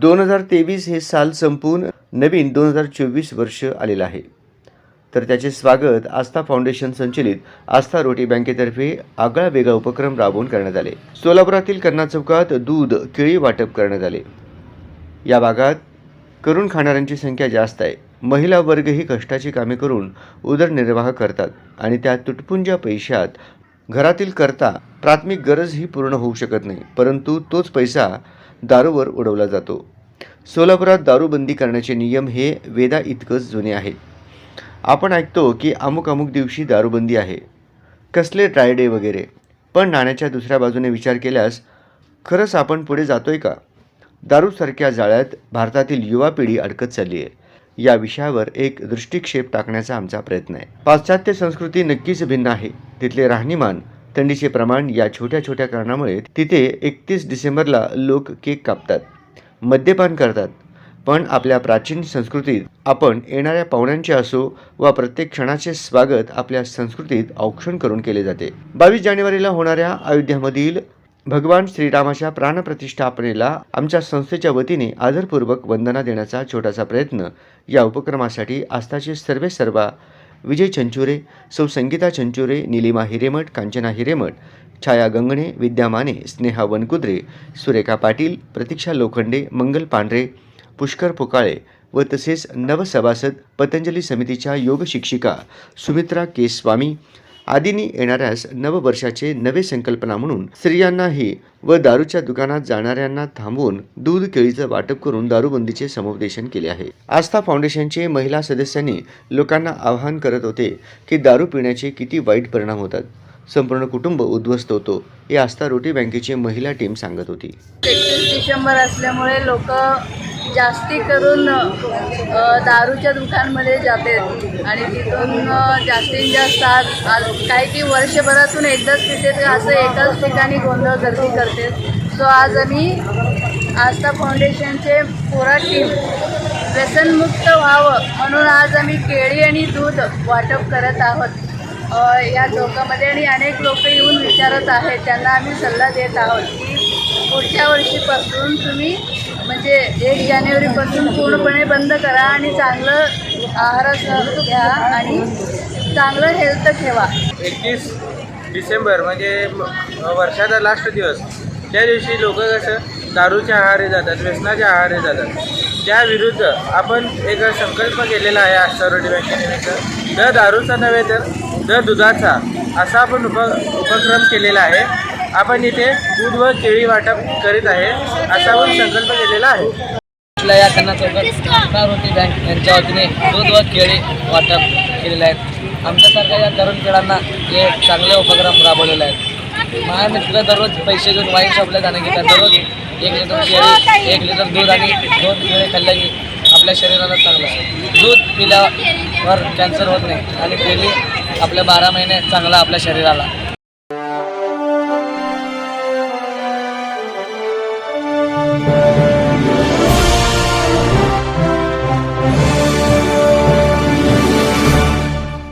दोन हजार तेवीस हे साल संपून नवीन दोन हजार चोवीस वर्ष आलेलं आहे. तर त्याचे स्वागत आस्था फाउंडेशन संचलित आस्था रोटी बँकेतर्फे आगळा वेगळा उपक्रम राबवून करण्यात आले. सोलापुरातील कन्ना चौकात दूध केळी वाटप करण्यात आले. या भागात करून खाणाऱ्यांची संख्या जास्त आहे. महिला वर्गही कष्टाची कामे करून उदरनिर्वाह करतात आणि त्या तुटपुंज्या पैशात घरातील करता प्राथमिक गरजही पूर्ण होऊ शकत नाही परंतु तोच पैसा दारूवर उडवला जातो. सोलापुरात दारूबंदी करण्याचे नियम हे वेदा इतकंच जुने आहेत आपण ऐकतो की अमुक अमुक दिवशी दारूबंदी आहे. कसले ड्राय डे वगैरे. पण नाण्याच्या दुसऱ्या बाजूने विचार केल्यास खरंच आपण पुढे जातोय का? दारूसारख्या जाळ्यात भारतातील युवा पिढी अडकत चालली आहे. या विषयावर एक दृष्टिक्षेप टाकण्याचा आमचा प्रयत्न आहे. पाश्चात्य संस्कृती नक्कीच भिन्न आहे. तिथले राहणीमान थंडीचे प्रमाण या छोट्या छोट्या कारणामुळे तिथे एकतीस डिसेंबरला लोक केक कापतात मद्यपान करतात पण आपल्या प्राचीन संस्कृतीत आपण येणाऱ्या पाहुण्यांचे असो वा प्रत्येक क्षणाचे स्वागत आपल्या संस्कृतीत औक्षण करून केले जाते. बावीस जानेवारीला होणाऱ्या अयोध्यामधील भगवान श्रीरामाच्या प्राणप्रतिष्ठापनेला आमच्या संस्थेच्या वतीने आदरपूर्वक वंदना देण्याचा छोटासा प्रयत्न या उपक्रमासाठी आस्थाचे सर्वे सर्वा विजय चंचुरे सौ संगीता चंचुरे निलिमा हिरेमठ कांचना हिरेमठ छाया गंगणे विद्या माने स्नेहा वनकुद्रे सुरेखा पाटील प्रतीक्षा लोखंडे मंगल पांढरे पुष्कर पोकाळे व तसेच नवसभासद पतंजली समितीच्या योग शिक्षिका सुमित्रा के. स्वामी आदींनी येणाऱ्यास नववर्षाचे नवे संकल्पना म्हणून स्त्रियांनाही व दारूच्या दुकानात जाणाऱ्यांना थांबवून दूध केळीचं वाटप करून दारूबंदीचे समुपदेशन केले आहे. आस्था फाउंडेशनचे महिला सदस्यांनी लोकांना आवाहन करत होते की दारू पिण्याचे किती वाईट परिणाम होतात. संपूर्ण कुटुंब उद्ध्वस्त होतो हे आस्था रोटी बँकेची महिला टीम सांगत होती. एकतीस डिसेंबर असल्यामुळे लोक जास्ती करून दारूच्या दुकानमध्ये जाते. आणि तिथून जास्तीत जास्त आज आज काही की वर्षभरातून एकदाच पिते असं एकाच ठिकाणी गोंधळ गर्दी करते. सो आज आम्ही आस्था फाउंडेशनचे पुरा टीम व्यसनमुक्त व्हावं म्हणून आज आम्ही केळी आणि दूध वाटप करत आहोत. या चौकामध्ये आणि अनेक लोक येऊन विचारत आहेत. त्यांना आम्ही सल्ला देत आहोत. की पुढच्या वर्षीपासून तुम्ही म्हणजे एक जानेवारीपासून पूर्णपणे बंद करा आणि चांगलं आहाराचं घ्या आणि चांगलं हेल्थ ठेवा. एकतीस डिसेंबर म्हणजे वर्षाचा लास्ट दिवस. त्या दिवशी लोक कसं दारूच्या आहारी जातात व्यसनाच्या आहारी जातात. त्या विरुद्ध आपण एक संकल्प केलेला आहे आष्टारोटी बँकेनिमित्त द दारूचा नव्हे तर द दुधाचा असा आपण उप उपक्रम केलेला आहे. आपण इथे दूध व केळी वाटप करीत आहे. असा संकल्प केलेला आहे. आपल्या या कन्ना चौकात बँक यांच्या वतीने दूध व केळी वाटप केलेले आहेत आमच्यासारख्या या तरुण खेळांना हे चांगले उपक्रम राबवलेले आहेत. माझ्या मित्र दररोज पैसे घेऊन वाईन शॉपला जाणं घेतात. दररोज एक लिटर केळी एक लिटर दूध आणि दोन केळी खाल्ल्याने की आपल्या शरीराला चांगलं दूध पिल्यावर कॅन्सर होत नाही आणि केळी आपल्या बारा महिने चांगला आपल्या शरीराला